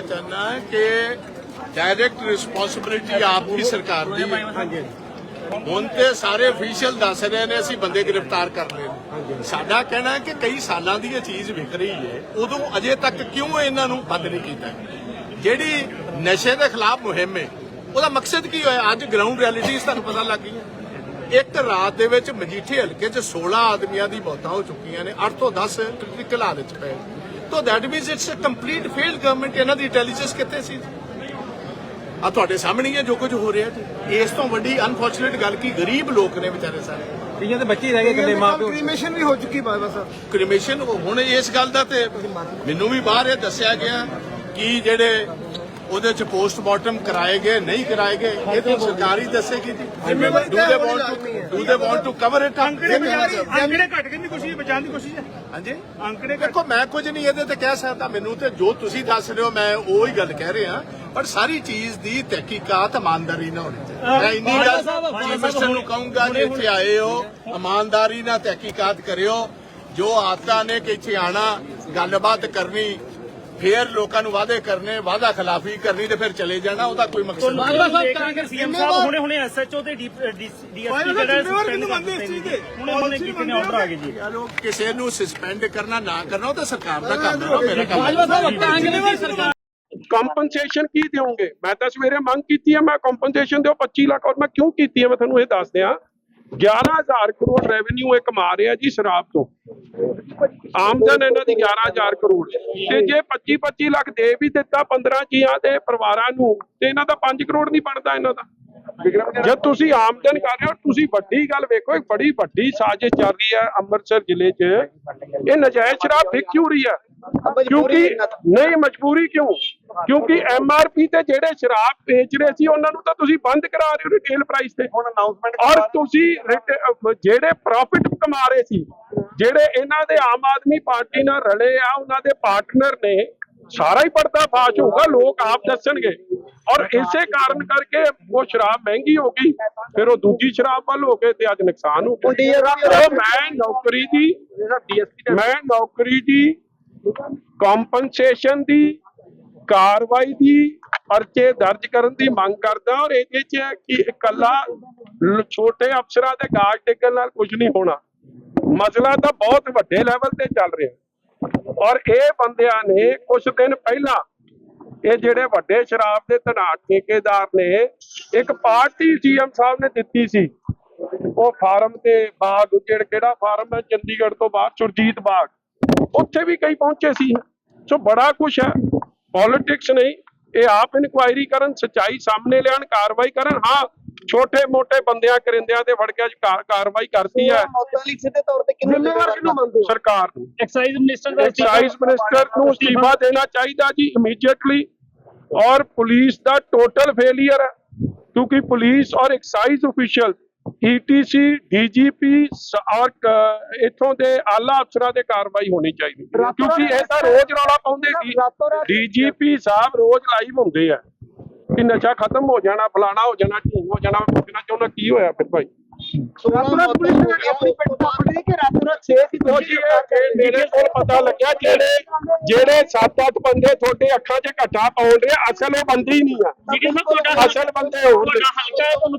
ਕਹਿਣਾ ਚਾਹੁੰਦਾ ਕਿ ਡਾਇਰੈਕਟ ਰਿਸਪੌਂਸਿਬਿਲਿਟੀ ਆਪ ਦੀ ਸਰਕਾਰ ਦੀ ਹੈ। ਹੁਣ ਤੇ ਸਾਰੇ ਅਫੀਸ਼ੀਅਲ ਦੱਸ ਰਹੇ ਨੇ ਅਸੀਂ ਬੰਦੇ ਗ੍ਰਿਫਤਾਰ ਕਰ ਲਏ। ਸਾਡਾ ਕਹਿਣਾ ਹੈ ਕਿ ਕਈ ਸਾਲਾਂ ਦੀ ਇਹ ਚੀਜ਼ ਵਿਕ ਰਹੀ ਹੈ ਉਦੋਂ ਅਜੇ ਤੱਕ ਕਿਉਂ ਇਹਨਾਂ ਨੂੰ ਬੰਦ ਨਹੀਂ ਕੀਤਾ? ਜਿਹੜੀ ਨਸ਼ੇ ਦੇ ਖਿਲਾਫ ਮੁਹਿੰਮ ਹੈ ਉਹਦਾ ਮਕਸਦ ਕੀ ਹੋਇਆ? ਅੱਜ ਗਰਾਊਂਡ ਰਿਐਲਿਟੀਜ਼ ਤੁਹਾਨੂੰ ਪਤਾ ਲੱਗ ਗਈਆਂ। ਇੱਕ ਰਾਤ ਦੇ ਵਿੱਚ ਮਜੀਠੇ ਹਲਕੇ 'ਚ 16 ਆਦਮੀਆਂ ਦੀ ਮੌਤਾਂ ਹੋ ਚੁੱਕੀਆਂ ਨੇ 8 ਤੋਂ 10 ਕ੍ਰਿਟੀਕਲ ਹਾਲਤ 'ਚ ਪਏ ਤਾਂ that means it's a complete failed government ਇਹਨਾਂ ਦੀ ਇੰਟੈਲੀਜੈਂਸ ਕਿੱਥੇ ਸੀ? ਆ ਤੁਹਾਡੇ ਸਾਹਮਣੇ ਹੀ ਹੈ ਜੋ ਕੁਝ ਹੋ ਰਿਹਾ ਜੀ। ਇਸ ਤੋਂ ਵੱਡੀ ਅਨਫੋਰਚੂਨੇਟ ਗੱਲ ਕੀ ਗਰੀਬ ਲੋਕ ਨੇ ਵਿਚਾਰੇ ਸਾਰੇ। ਕਈਆਂ ਦੇ ਬੱਚੇ ਹੀ ਰਹਿ ਗਏ ਇਕੱਲੇ ਮਾਂ ਪਿਓ ਕ੍ਰੀਮੇਸ਼ਨ ਵੀ ਹੋ ਚੁੱਕੀ ਬਾਬਾ ਸਾਹਿਬ। ਕ੍ਰਿਮੇਸ਼ਨ ਹੁਣ ਇਸ ਗੱਲ ਦਾ ਤੇ ਮੈਨੂੰ ਵੀ ਬਾਹਰ ਇਹ ਦੱਸਿਆ ਗਿਆ ਕਿ ਜਿਹੜੇ ਉਹਦੇ ਚ ਪੋਸਟਮਾਰਟਮ ਕਰਾਏ ਗਏ ਨਹੀਂ ਕਰਾਏ ਗਏ ਇਹ ਤਾਂ ਸਰਕਾਰ ਦੱਸੇਗੀ ਜੀ। ਜ਼ਿੰਮੇਵਾਰੀ do they want. To do they want to cover it ਅੰਕੜੇ ਘਟ ਗਏ ਦੀ ਕੋਸ਼ਿਸ਼ ਬਚਾਉਣ ਦੀ ਕੋਸ਼ਿਸ਼ ਹੈ। ਹਾਂਜੀ। ਅੰਕੜੇ ਦੇਖੋ ਮੈਂ ਕੁਝ ਨਹੀਂ ਇਹਦੇ ਤੇ ਕਹਿ ਸਕਦਾ। ਮੈਨੂੰ ਤੇ ਜੋ ਤੁਸੀਂ ਦੱਸ ਰਹੇ ਹੋ ਮੈਂ ਉਹ ਹੀ ਗੱਲ ਕਹਿ ਰਿਹਾ। ਪਰ ਸਾਰੀ ਚੀਜ਼ ਦੀ ਤਹਿਕੀਕਾਤ ਇਮਾਨਦਾਰੀ ਨਾਲ ਹੋਣੀ ਚਾਹੀਦੀ ਮੈਂ ਇੰਨੀ ਗੱਲ ਚੀਫ ਮਿਨਿਸਟਰ ਨੂੰ ਕਹੂੰਗਾ ਜੇ ਇੱਥੇ ਆਏ ਹੋ ਇਮਾਨਦਾਰੀ ਨਾਲ ਤਹਿਕੀਕਾਤ ਕਰਿਓ। ਜੋ ਆਦਤਾਂ ਨੇ ਕਿ ਇੱਥੇ ਆਣਾ ਗੱਲਬਾਤ ਕਰਨੀ ਫੇਰ ਲੋਕਾਂ ਨੂੰ ਵਾਅਦੇ ਕਰਨੇ ਵਾਅਦਾ ਖਿਲਾਫੀ ਕਰਨੀ ਤੇ ਫਿਰ ਚਲੇ ਜਾਣਾ ਉਹਦਾ ਕੋਈ ਮਕਸਦ ਨਹੀਂ। ਸੀਐਮ ਸਾਹਿਬ ਹੁਣੇ ਹੁਣੇ ਐਸਐਚਓ ਤੇ ਡੀਐਸਪੀ ਜਿਹੜਾ ਸਸਪੈਂਡ ਕਰ ਦਿੱਤੇ ਨੇ ਹੁਣੇ ਹੁਣੇ ਕੀਤੇ ਨੇ ਆਰਡਰ ਆ ਗਏ ਜੀ। ਯਾਰ ਉਹ ਕਿਸੇ ਨੂੰ ਸਸਪੈਂਡ ਕਰਨਾ ਨਾ ਕਰਨਾ ਉਹ ਤਾਂ ਸਰਕਾਰ ਦਾ ਕੰਮ ਹੈ ਮੇਰਾ ਕੰਮ ਨਹੀਂ। ਕੰਪਨਸੇਸ਼ਨ ਕੀ ਦਿਓਗੇ? ਮੈਂ ਤਾਂ ਸਵੇਰੇ ਮੰਗ ਕੀਤੀ ਹੈ ਮੈਂ ਕੰਪਨਸੇਸ਼ਨ ਦਿਓ 25 ਲੱਖ ਔਰ ਮੈਂ ਕਿਉਂ ਕੀਤੀ ਹੈ ਮੈਂ ਤੁਹਾਨੂੰ ਇਹ ਦੱਸ ਦਿਆਂ 11000 ਕਰੋੜ ਰੈਵਨਿਊ ਇਹ ਕਮਾ ਰਿਹਾ ਜੀ ਸ਼ਰਾਬ ਤੋਂ। ਆਮਦਨ ਇਹਨਾਂ ਦੀ 11000 ਕਰੋੜ ਤੇ ਜੇ 25 25 ਲੱਖ ਦੇ ਵੀ ਦਿੱਤਾ 15 ਜੀਆਂ ਦੇ ਪਰਿਵਾਰਾਂ ਨੂੰ ਤੇ ਇਹਨਾਂ ਦਾ 5 ਕਰੋੜ ਨਹੀਂ ਬਣਦਾ ਇਹਨਾਂ ਦਾ। ਜਦ ਤੁਸੀਂ ਆਮਦਨ ਕਰ ਰਹੇ ਹੋ ਤੁਸੀਂ ਵੱਡੀ ਗੱਲ ਵੇਖੋ ਇੱਕ ਬੜੀ ਵੱਡੀ ਸਾਜ਼ਿਸ਼ ਚੱਲ ਰਹੀ ਹੈ ਅੰਮ੍ਰਿਤਸਰ ਜ਼ਿਲ੍ਹੇ 'ਚ। ਇਹ ਨਜਾਇਜ਼ ਸ਼ਰਾਬ ਵਿਕ ਕਿਉਂ ਰਹੀ ਹੈ? ਕਿਉਂਕਿ ਨਹੀਂ ਮਜਬੂਰੀ ਕਿਉਂ? ਕਿਉਂਕਿ ਐਮਆਰਪੀ ਤੇ ਜਿਹੜੇ ਸ਼ਰਾਬ ਵੇਚ ਰਹੇ ਸੀ ਉਹਨਾਂ ਨੂੰ ਤਾਂ ਤੁਸੀਂ ਬੰਦ ਕਰਾ ਰਹੇ ਹੋ ਰਿਟੇਲ ਪ੍ਰਾਈਸ ਤੇ। ਹੁਣ ਅਨਾਉਂਸਮੈਂਟ ਔਰ ਤੁਸੀਂ ਜਿਹੜੇ ਪ੍ਰੋਫਿਟ ਕਮਾ ਰਹੇ ਸੀ ਜਿਹੜੇ ਇਹਨਾਂ ਦੇ ਆਮ ਆਦਮੀ ਪਾਰਟੀ ਨਾਲ ਰਲੇ ਆ ਉਹਨਾਂ ਦੇ ਪਾਰਟਨਰ ਨੇ ਸਾਰਾ ਹੀ ਪਰਦਾ ਫਾਸ਼ ਹੋਊਗਾ ਲੋਕ ਆਪ ਦੱਸਣਗੇ। ਔਰ ਇਸੇ ਕਾਰਨ ਕਰਕੇ ਉਹ ਸ਼ਰਾਬ ਮਹਿੰਗੀ ਹੋ ਗਈ ਫਿਰ ਉਹ ਦੂਜੀ ਸ਼ਰਾਬ ਵੱਲ ਹੋ ਗਏ ਤੇ ਅੱਜ ਨੁਕਸਾਨ ਹੋ ਗਿਆ। ਮੈਂ ਨੌਕਰੀ ਦੀ ਮੈਂ ਨੌਕਰੀ ਦੀ ਕੰਪਨਸੇਸ਼ਨ ਦੀ ਕਾਰਵਾਈ ਦੀ ਪਰਚੇ ਦਰਜ ਕਰਨ ਦੀ ਮੰਗ ਕਰਦਾ ਔਰ ਇਹਦੇ ਚ ਕਿ ਇਕੱਲਾ ਛੋਟੇ ਅਫਸਰਾਂ ਦੇ ਗਾਜ ਟੇਕਣ ਨਾਲ ਕੁਝ ਨਹੀਂ ਹੋਣਾ। ਮਸਲਾ ਤਾਂ ਬਹੁਤ ਵੱਡੇ ਲੈਵਲ ਤੇ ਚੱਲ ਰਿਹਾ। ਔਰ ਇਹ ਬੰਦਿਆਂ ਨੇ ਕੁਝ ਦਿਨ ਪਹਿਲਾਂ ਇਹ ਜਿਹੜੇ ਵੱਡੇ ਸ਼ਰਾਬ ਦੇ ਧਨਾਟ ਠੇਕੇਦਾਰ ਨੇ, ਇੱਕ ਪਾਰਟੀ ਸੀਐਮ ਸਾਹਿਬ ਨੇ ਦਿੱਤੀ ਸੀ। ਉਹ ਫਾਰਮ ਤੇ ਬਾਗ, ਜਿਹੜਾ ਕਿਹੜਾ ਫਾਰਮ ਹੈ? ਚੰਡੀਗੜ੍ਹ ਤੋਂ ਬਾਹਰ, ਸੁਰਜੀਤ ਬਾਗ। ਉੱਥੇ ਵੀ ਕਈ ਪਹੁੰਚੇ ਸੀ। ਸੋ ਬੜਾ ਕੁਝ ਹੈ। ਪੋਲਿਟਿਕਸ ਨਹੀਂ ਇਹ ਆਪ ਇਨਕੁਆਇਰੀ ਕਰਨ ਸਚਾਈ ਸਾਹਮਣੇ ਲਿਆਣ ਕਾਰਵਾਈ ਕਰਨ। ਹਾਂ ਛੋਟੇ ਮੋਟੇ ਬੰਦਿਆਂ ਕਰਿੰਦਿਆਂ ਤੇ ਫੜ ਕੇ ਕਾਰਵਾਈ ਕਰਤੀ ਹੈ। ਮੌਤਾਂ ਲਈ ਸਿੱਧੇ ਤੌਰ ਤੇ ਕਿੰਨੇ ਜ਼ਿੰਮੇਵਾਰ ਕਿਹਨੂੰ ਮੰਨਦੇ ਹੋ? ਸਰਕਾਰ ਨੂੰ। ਐਕਸਾਈਜ਼ ਮਿਨਿਸਟਰ ਦਾ ਐਕਸਾਈਜ਼ ਮਿਨਿਸਟਰ ਨੂੰ ਅਸਤੀਫਾ ਦੇਣਾ ਚਾਹੀਦਾ ਜੀ ਇਮੀਡੀਏਟਲੀ ਔਰ ਪੁਲਿਸ ਦਾ ਟੋਟਲ ਫੇਲਿਅਰ ਹੈ। ਕਿਉਂਕਿ ਪੁਲਿਸ ਔਰ ਐਕਸਾਈਜ਼ ਅਫੀਸ਼ੀਅਲ ਈਟੀਸੀ ਡੀਜੀਪੀ ਔਰ ਕ- ਇੱਥੋਂ ਦੇ ਆਲਾ ਅਫਸਰਾਂ ਤੇ ਕਾਰਵਾਈ ਹੋਣੀ ਚਾਹੀਦੀ ਕਿਉਂਕਿ ਇਹ ਤਾਂ ਰੋਜ਼ ਰੌਲਾ ਪਾਉਂਦੇ ਡੀਜੀਪੀ ਸਾਹਿਬ ਰੋਜ਼ ਲਾਈਵ ਹੁੰਦੇ ਆ। ਕਿ ਨਸ਼ਾ ਖਤਮ ਹੋ ਜਾਣਾ ਫਲਾਣਾ ਹੋ ਜਾਣਾ ਢੀਂਗ ਹੋ ਜਾਣਾ ਪੁੱਛਣਾ ਚਾਹੁੰਦਾ ਕੀ ਹੋਇਆ ਫਿਰ ਭਾਈ? ਰਾਤੋਂ ਪੁਲਿਸ ਨੇ ਆਪਣੀ ਪਿੱਠ ਥਾਪੜੀ ਕਿ ਰਾਤੋਂ ਰਾਤ 6 ਸੀ ਉਹ ਜੀ ਇਹ- ਇਹ ਮੇਰੇ ਕੋਲ ਪਤਾ ਲੱਗਿਆ ਜਿਹੜੇ ਜਿਹੜੇ 7-8 ਬੰਦੇ ਤੁਹਾਡੇ ਅੱਖਾਂ 'ਚ ਘੱਟਾ ਪਾਉਣ ਰਹੇ ਅਸਲ ਉਹ ਬੰਦੇ ਹੀ ਨਹੀਂ ਆ। ਤੁਹਾਡਾ ਅਸਲ ਬੰਦੇ ਹੋਰ ਨੇ। ਹਲਕਾ ਹੈ ਤੁਹਾਨੂੰ